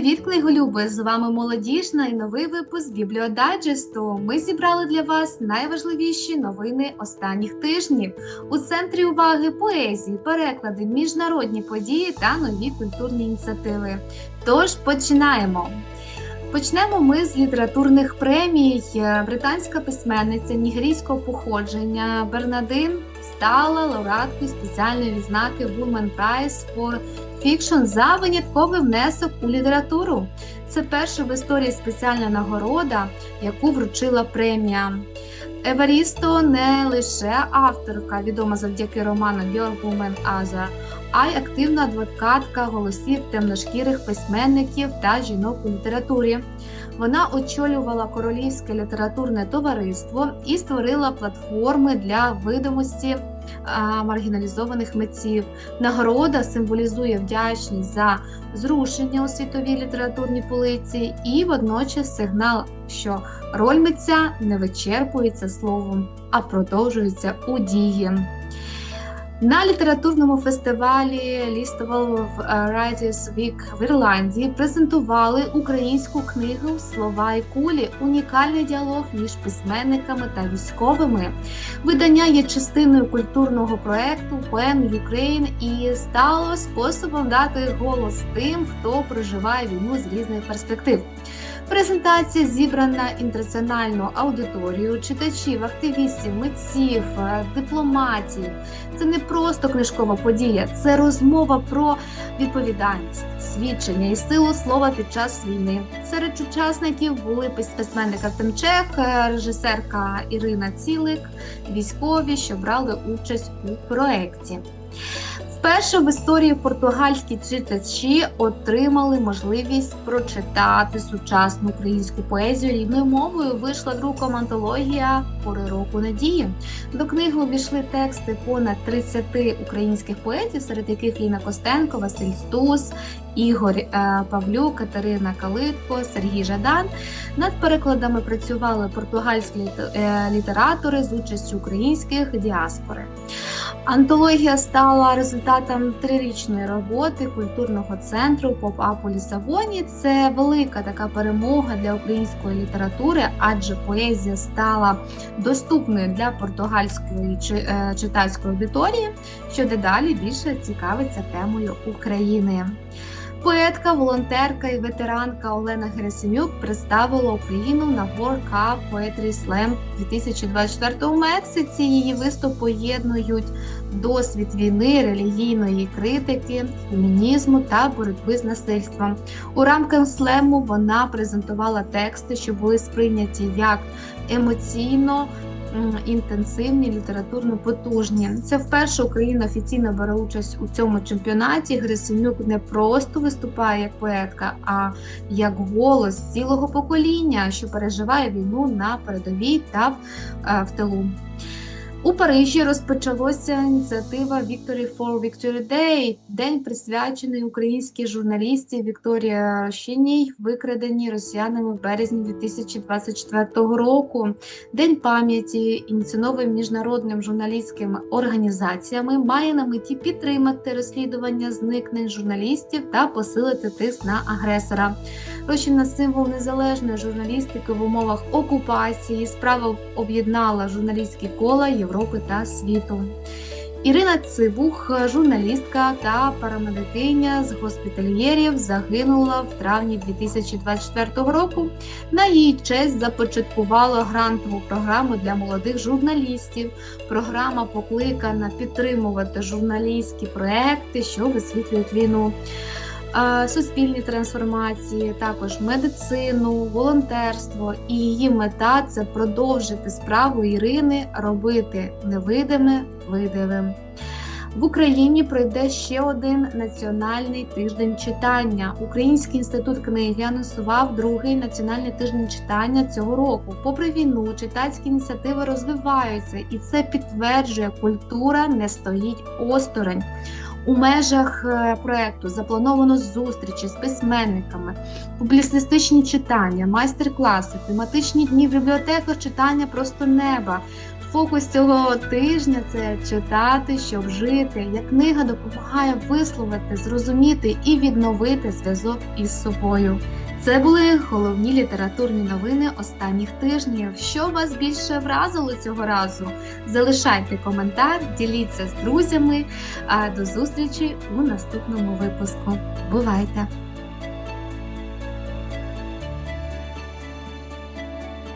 Привіт, книголюби! З вами молодіжна і новий випуск Бібліодайджесту. Ми зібрали для вас найважливіші новини останніх тижнів. У центрі уваги поезії, переклади, міжнародні події та нові культурні ініціативи. Тож починаємо. Почнемо ми з літературних премій. Британська письменниця нігерійського походження Бернадин стала лауреаткою спеціальної відзнаки Women Prize for Fiction за винятковий внесок у літературу. Це перша в історії спеціальна нагорода, яку вручила премія. Еварісто не лише авторка, відома завдяки роману Woman Other, а й активна адвокатка голосів темношкірих письменників та жінок у літературі. Вона очолювала королівське літературне товариство і створила платформи для видимості маргіналізованих митців. Нагорода символізує вдячність за зрушення у світовій літературній полиці і водночас сигнал, що роль митця не вичерпується словом, а продовжується у дії. На літературному фестивалі Лістовал в Writers Week в Ірландії презентували українську книгу Слова і кулі унікальний діалог між письменниками та військовими. Видання є частиною культурного проекту Poem Ukraine і стало способом дати голос тим, хто проживає війну з різних перспектив. Презентація зібрана інтернаціональну аудиторію читачів, активістів, митців, дипломатів. Це не просто книжкова подія, це розмова про відповідальність, свідчення і силу слова під час війни. Серед учасників були письменник Артем Чех, режисерка Ірина Цілик, військові, що брали участь у проєкті. Вперше в історії португальські читачі отримали можливість прочитати сучасну українську поезію рідною мовою. Вийшла друком антологія Пори року надії. До книги увійшли тексти понад 30 українських поетів, серед яких Ліна Костенко, Василь Стус, Ігор Павлюк, Катерина Калитко, Сергій Жадан. Над перекладами працювали португальські літератори з участю українських діаспори. Антологія стала результатом трирічної роботи культурного центру поп-ап у Лісабоні. Це велика така перемога для української літератури, адже поезія стала доступною для португальської читацької аудиторії, що дедалі більше цікавиться темою України. Поетка, волонтерка і ветеранка Олена Герасимюк представила Україну на World Cup Poetry Slam 2024 у Мексиці. Її виступ поєднують досвід війни, релігійної критики, фемінізму та боротьби з насильством. У рамках слему вона презентувала тексти, що були сприйняті як емоційно інтенсивні, літературно потужні. Це вперше Україна офіційно бере участь у цьому чемпіонаті. Грисенюк не просто виступає як поетка, а як голос цілого покоління, що переживає війну на передовій та в, в тилу. У Парижі розпочалася ініціатива Victory for Victory Day, день присвячений українській журналісті Вікторії Рощиній, викраденій росіянами в березні 2024 року. День пам'яті, ініційований міжнародним журналістськими організаціями, має на меті підтримати розслідування зникнень журналістів та посилити тиск на агресора. Рощина символ незалежної журналістики в умовах окупації. Справа об'єднала журналістські кола Європи та світу. Ірина Цибух, журналістка та парамедикиня з госпітальєрів, загинула в травні 2024 року. На її честь започаткувала грантову програму для молодих журналістів. Програма покликана підтримувати журналістські проекти, що висвітлюють війну суспільні трансформації, також медицину, волонтерство. І її мета це продовжити справу Ірини робити невидиме видимим. В Україні пройде ще один національний тиждень читання. Український інститут книги анонсував другий національний тиждень читання цього року. Попри війну, читацькі ініціативи розвиваються, і це підтверджує, культура не стоїть осторонь. У межах проекту заплановано зустрічі з письменниками, публіцистичні читання, майстер-класи, тематичні дні в бібліотеках читання просто неба, фокус цього тижня це читати, щоб жити. Як книга допомагає висловити, зрозуміти і відновити зв'язок із собою. Це були головні літературні новини останніх тижнів. Що вас більше вразило цього разу? Залишайте коментар, діліться з друзями. А до зустрічі у наступному випуску. Бувайте!